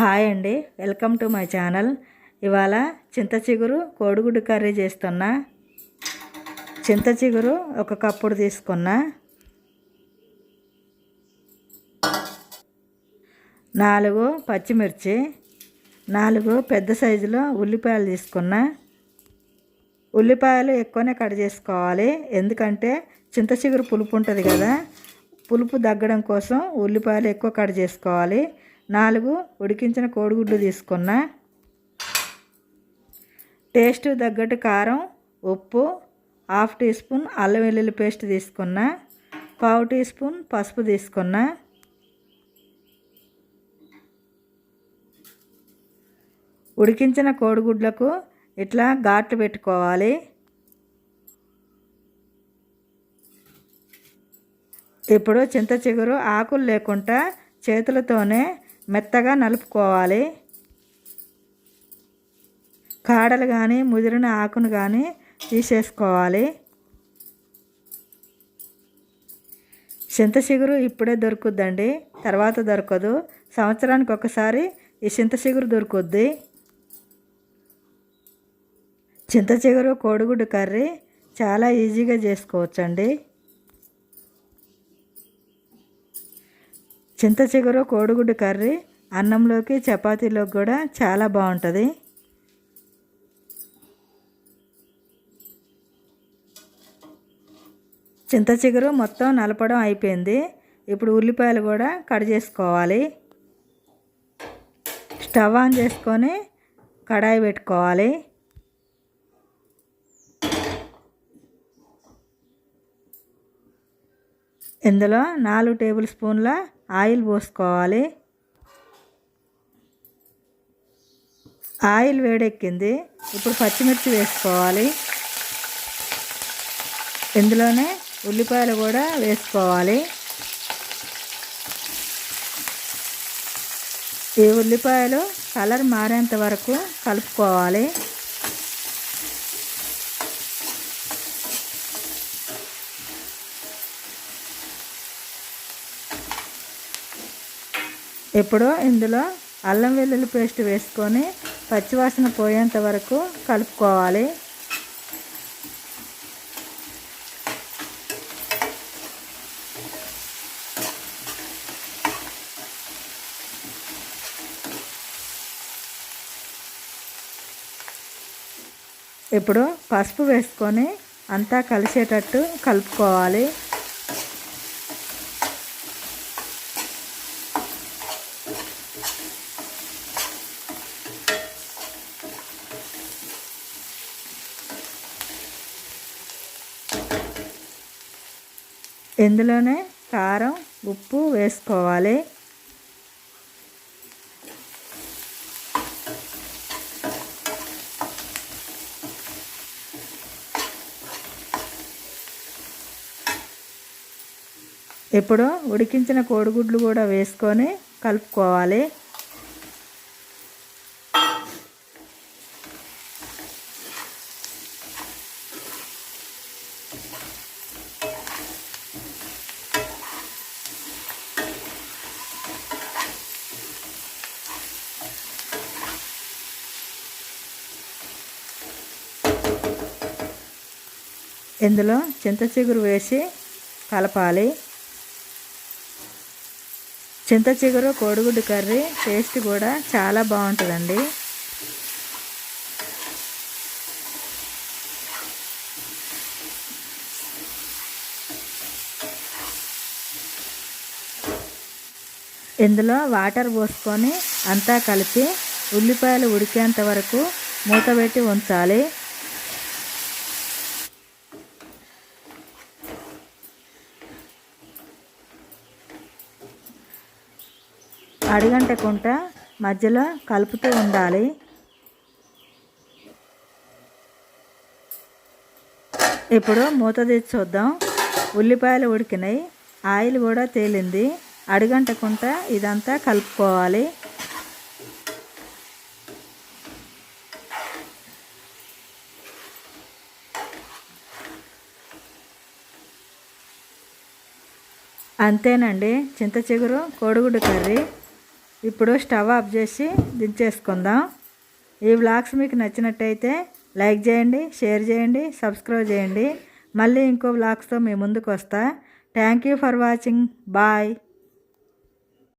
Hi అండి. Welcome to my channel. ఇవాళ చింత చిగురు కోడిగుడ్డు కర్రీ చేస్తున్నా. చింత చిగురు ఒక కప్పుడు తీసుకున్నా. నాలుగు పచ్చిమిర్చి నాలుగు పెద్ద సైజులో ఉల్లిపాయలు తీసుకున్నా. ఉల్లిపాయలు ఎక్కువనే కట్ చేసుకోవాలి. ఎందుకంటే చింత చిగురు పులుపు ఉంటుంది కదా పులుపు తగ్గడం కోసం ఉల్లిపాయలు ఎక్కువ కట్ చేసుకోవాలి. నాలుగు ఉడికించిన కోడిగుడ్లు తీసుకున్న. టేస్ట్ తగ్గట్టు కారం ఉప్పు హాఫ్ టీ స్పూన్ అల్లం వెల్లుల్లి పేస్ట్ తీసుకున్న. పావు టీ స్పూన్ పసుపు తీసుకున్న. ఉడికించిన కోడిగుడ్లకు ఇట్లా ఘాట్లు పెట్టుకోవాలి. ఇప్పుడు చింత చిగురు ఆకులు లేకుండా చేతులతోనే మెత్తగా నలుపుకోవాలి. కాడలు కానీ ముదిరిన ఆకును కానీ తీసేసుకోవాలి. చింత చిగురు ఇప్పుడే దొరుకుద్దండి. తర్వాత దొరకదు. సంవత్సరానికి ఒకసారి ఈ చింత చిగురు దొరుకుద్ది. చింత చిగురు కోడిగుడ్డు కర్రీ చాలా ఈజీగా చేసుకోవచ్చండి. చింత చిగురు కోడిగుడ్డు కర్రీ అన్నంలోకి చపాతీలోకి కూడా చాలా బాగుంటుంది. చింత చిగురు మొత్తం నలపడం అయిపోయింది. ఇప్పుడు ఉల్లిపాయలు కూడా కట్ చేసుకోవాలి. స్టవ్ ఆన్ చేసుకొని కడాయి పెట్టుకోవాలి. ఇందులో నాలుగు టేబుల్ స్పూన్ల ఆయిల్ పోసుకోవాలి. ఆయిల్ వేడెక్కింది. ఇప్పుడు పచ్చిమిర్చి వేసుకోవాలి. ఇందులోనే ఉల్లిపాయలు కూడా వేసుకోవాలి. ఈ ఉల్లిపాయలు కలర్ మారేంత వరకు కలుపుకోవాలి. ఇప్పుడు ఇందులో అల్లం వెల్లుల్లి పేస్ట్ వేసుకొని పచ్చివాసన పోయేంత వరకు కలుపుకోవాలి. ఇప్పుడు పసుపు వేసుకొని అంతా కలిసేటట్టు కలుపుకోవాలి. ఇందులోనే కారం ఉప్పు వేసుకోవాలి. ఇప్పుడు ఉడికించిన కోడిగుడ్లు కూడా వేసుకొని కలుపుకోవాలి. ఇందులో చింత చిగురు వేసి కలపాలి. చింత చిగురు కోడిగుడ్డు కర్రీ టేస్ట్ కూడా చాలా బాగుంటుందండి. ఇందులో వాటర్ పోసుకొని అంతా కలిపి ఉల్లిపాయలు ఉడికేంత వరకు మూత పెట్టి ఉంచాలి. అడిగంటకుంట మధ్యలో కలుపుతూ ఉండాలి. ఇప్పుడు మూత తీసి చూద్దాం. ఉల్లిపాయలు ఉడికినాయి. ఆయిల్ కూడా తేలింది. అడుగంటకుంట ఇదంతా కలుపుకోవాలి. అంతేనండి. చింత చిగురు కోడిగుడ్డు కర్రీ. ఇప్పుడు స్టవ్ ఆఫ్ చేసి దించేసుకుందాం. ఈ వ్లాగ్స్ మీకు నచ్చినట్టయితే లైక్ చేయండి షేర్ చేయండి సబ్స్క్రైబ్ చేయండి. మళ్ళీ ఇంకో వ్లాగ్స్తో మీ ముందుకు వస్తా. Thank you for watching. Bye.